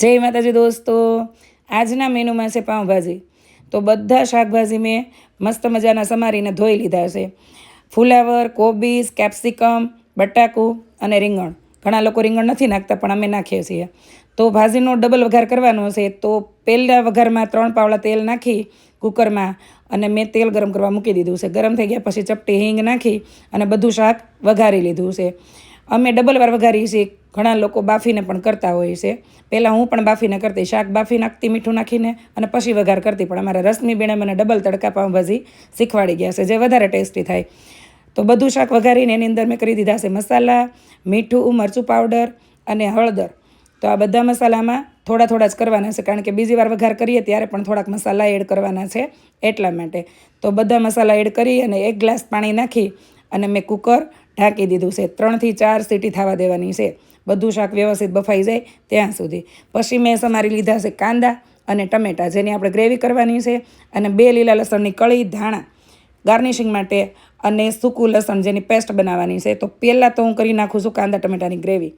જય માતાજી દોસ્તો. આજના મેનુમાં છે પાઉંભાજી. તો બધા શાકભાજી મેં મસ્ત મજાના સમારીને ધોઈ લીધા છે. ફુલાવર કોબીસ કેપ્સિકમ, બટાકું અને રીંગણ. ઘણા લોકો રીંગણ નથી નાખતા, પણ અમે નાખીએ છીએ. તો ભાજીનો ડબલ વઘાર કરવાનો છે, તો પહેલાં વઘારમાં ત્રણ પાવડા તેલ નાખી કુકરમાં અને મેં તેલ ગરમ કરવા મૂકી દીધું છે. ગરમ થઈ ગયા પછી ચપટી હિંગ નાખી અને બધું શાક વઘારી લીધું છે. અમે ડબલ વાર વઘારીએ છીએ. ઘણા લોકો બાફીને પણ કરતા હોય છે. પહેલાં હું પણ બાફીને કરતી, શાક બાફી નાખતી, મીઠું નાખીને અને પછી વઘાર કરતી. પણ અમારા રસમી બેણે મને ડબલ તડકા પાઉંભાજી શીખવાડી ગયા છે, જે વધારે ટેસ્ટી થાય. તો બધું શાક વઘારીને એની અંદર મેં કરી દીધા છે મસાલા, મીઠું, મરચું પાવડર અને હળદર. તો આ બધા મસાલામાં થોડા થોડા જ કરવાના છે, કારણ કે બીજી વાર વઘાર કરીએ ત્યારે પણ થોડાક મસાલા એડ કરવાના છે એટલા માટે. તો બધા મસાલા એડ કરી અને એક ગ્લાસ પાણી નાખી અને મેં કુકર ઢાંકી દીધું છે. ત્રણથી ચાર સીટી થવા દેવાની છે. બધું શાક વ્યવસ્થિત બફાઈ જાય ત્યાં સુધી. પછી મેં સમારી લીધા છે કાંદા અને ટમેટાં, જેની આપણે ગ્રેવી કરવાની છે, અને બે લીલા લસણની કળી, ધાણા ગાર્નિશિંગ માટે અને સૂકું લસણ જેની પેસ્ટ બનાવવાની છે. તો પહેલાં તો હું કરી નાખું છું કાંદા, ટમેટાની ગ્રેવી.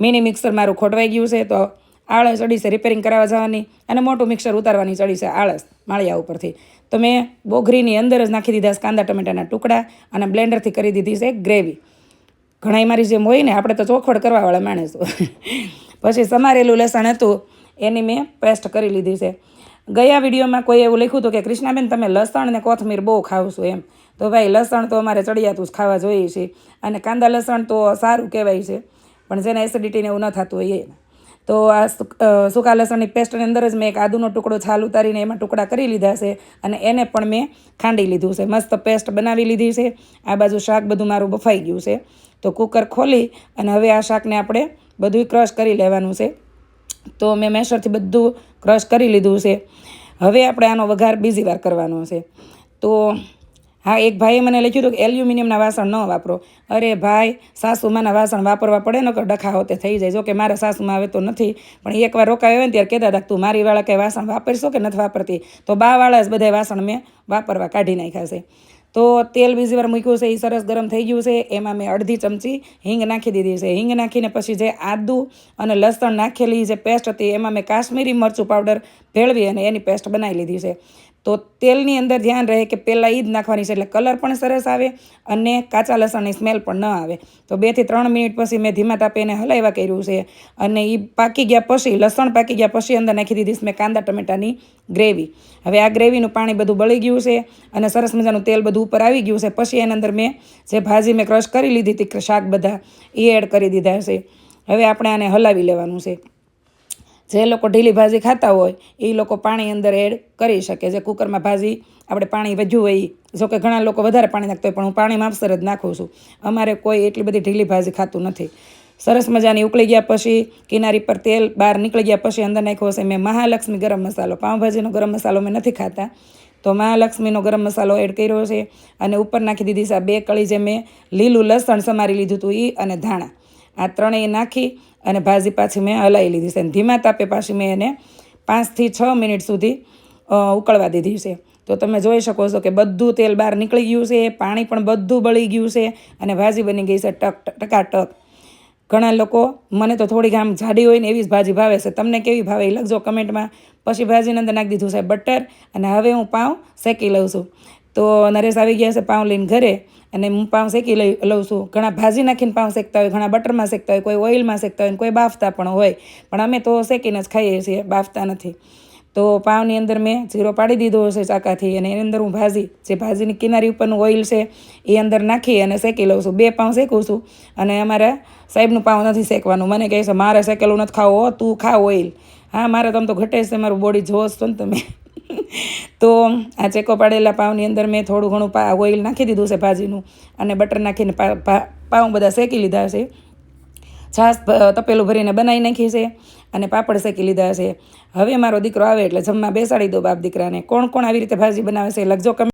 મિની મિક્સર મારું ખોટવાઈ ગયું છે, તો આળસ ચડી છે રિપેરિંગ કરાવવા જવાની અને મોટું મિક્સર ઉતારવાની ચડી છે આળસ માળિયા ઉપરથી. તો મેં બોઘરીની અંદર જ નાખી દીધા છે કાંદા, ટમેટાના ટુકડા અને બ્લેન્ડરથી કરી દીધી છે ગ્રેવી. ઘણા મારી જેમ હોય ને, આપણે તો ચોખવડ કરવાવાળા માણસો. પછી સમારેલું લસણ હતું, એની મેં પેસ્ટ કરી લીધી છે. ગયા વિડીયોમાં કોઈ એવું લખ્યું હતું કે, કૃષ્ણાબેન, તમે લસણ ને કોથમીર બહુ ખાવશો એમ. તો ભાઈ, લસણ તો અમારે ચડિયાતું જ ખાવા જોઈએ છે અને કાંદા લસણ તો સારું કહેવાય છે, પણ જેને એસિડિટીને એવું ન થતું હોય એ તો આ સૂકા લસણની પેસ્ટની અંદર જ મેં એક આદુનો ટુકડો છાલ ઉતારીને એમાં ટુકડા કરી લીધા છે અને એને પણ મેં ખાંડી લીધું છે. મસ્ત પેસ્ટ બનાવી લીધી છે. આ બાજુ શાક બધું મારું બફાઈ ગયું છે. તો કુકર ખોલી અને હવે આ શાકને આપણે બધું ક્રશ કરી લેવાનું છે. તો મેં મેશરથી બધું ક્રશ કરી લીધું છે. હવે આપણે આનો વઘાર બીજી વાર કરવાનો છે. તો હા, એક ભાઈએ મને લખ્યું હતું કે એલ્યુમિનિયમના વાસણ ન વાપરો. અરે ભાઈ, સાસુમાના વાસણ વાપરવા પડે ને ડખા હોતે થઈ જાય. જો કે મારા સાસુમાં આવે તો નથી, પણ એકવાર રોકાયો હોય ને ત્યારે કહેતા હતા તું મારી વાળા કંઈ વાસણ વાપરશો કે નથી વાપરતી? તો બાવાળા જ બધા વાસણ મેં વાપરવા કાઢી નાખ્યા છે. તો તેલ બીજી વાર મૂક્યું છે, એ સરસ ગરમ થઈ ગયું છે. એમાં મેં અડધી ચમચી હિંગ નાખી દીધી છે. હિંગ નાખીને પછી જે આદું અને લસણ નાખેલી જે પેસ્ટ હતી, એમાં મેં કાશ્મીરી મરચું પાવડર ભેળવી અને એની પેસ્ટ બનાવી લીધી છે. તો તેલની અંદર ધ્યાન રહે કે પહેલાં એ નાખવાની છે એટલે કલર પણ સરસ આવે અને કાચા લસણની સ્મેલ પણ ન આવે. તો બેથી ત્રણ મિનિટ પછી મેં ધીમા તાપે એને હલાવ્યા કર્યું છે અને એ પાકી ગયા પછી, લસણ પાકી ગયા પછી અંદર નાખી દીધી મેં કાંદા ટમેટાની ગ્રેવી. હવે આ ગ્રેવીનું પાણી બધું બળી ગયું છે અને સરસ મજાનું તેલ બધું ઉપર આવી ગયું છે. પછી એની અંદર મેં જે ભાજી મેં ક્રશ કરી લીધી હતી શાક બધા એ એડ કરી દીધા છે. હવે આપણે આને હલાવી લેવાનું છે. જે લોકો ઢીલી ભાજી ખાતા હોય, એ લોકો પાણી અંદર એડ કરી શકે. જે કુકરમાં ભાજી આપણે પાણી વધ્યું હોય જો કે ઘણા લોકો વધારે પાણી નાખતા હોય, પણ હું પાણી માપસર જ નાખું છું. અમારે કોઈ એટલી બધી ઢીલી ભાજી ખાતું નથી. સરસ મજાની ઉકળી ગયા પછી કિનારી પર તેલ બહાર નીકળી ગયા પછી અંદર નાખ્યો હશે મેં મહાલક્ષ્મી ગરમ મસાલો. પાઉંભાજીનો ગરમ મસાલો મેં નથી ખાતા. તો મહાલક્ષ્મીનો ગરમ મસાલો એડ કર્યો છે અને ઉપર નાખી દીધી છે આ બે કળી જે મેં લીલું લસણ સમારી લીધું હતું એ અને ધાણા. આ ત્રણેય નાખી અને ભાજી પાછી મેં હલાવી લીધી છે. અને ધીમા તાપે પાછી મેં એને પાંચથી છ મિનિટ સુધી ઉકળવા દીધી છે. તો તમે જોઈ શકો છો કે બધું તેલ બહાર નીકળી ગયું છે, પાણી પણ બધું બળી ગયું છે અને ભાજી બની ગઈ છે ટક, ટકાટક. ઘણા લોકો, મને તો થોડીક આમ જાડી હોય ને એવી જ ભાજી ભાવે છે. તમને કેવી ભાવે એ લખજો કમેન્ટમાં. પછી ભાજીની અંદર નાખી દીધું છે બટર અને હવે હું પાઉં શેકી લઉં છું. તો નરેશ આવી ગયા છે પાઉં લઈને ઘરે. અને હું પાઉં શેકી લઈ લઉં છું. ઘણા ભાજી નાખીને પાઉં શેકતા હોય, ઘણા બટરમાં શેકતા હોય, કોઈ ઓઇલમાં શેકતા હોય કોઈ બાફતા પણ હોય. પણ અમે તો શેકીને જ ખાઈએ છીએ, બાફતા નથી. તો પાવની અંદર મેં જીરો પાડી દીધો હશે ચાકાથી અને એની અંદર હું ભાજી જે ભાજીની કિનારી ઉપરનું ઓઇલ છે, એ અંદર નાખી અને શેકી લઉં છું. બે પાઉં શેકું છું અને અમારા સાહેબનું પાઉં નથી શેકવાનું. મને કહે છે, મારે શેકેલું નથી ખાવું તું ખા ઓઇલ. હા, મારે તમે તો ઘટે છે, મારું બોડી જોશ તો ને તમે. તો આ ચેકો પાડેલા પાઉની અંદર મેં થોડું ઘણું પા ઓઇલ નાખી દીધું છે ભાજીનું અને બટર નાખીને પાઉં બધા શેકી લીધા છે. છાશ તપેલું ભરીને બનાવી નાખી છે અને પાપડ શેકી લીધા છે. હવે મારો દીકરો આવે એટલે જમવા બેસાડી દો બાપ દીકરાને. કોણ કોણ આવી રીતે ભાજી બનાવે છે? લખજો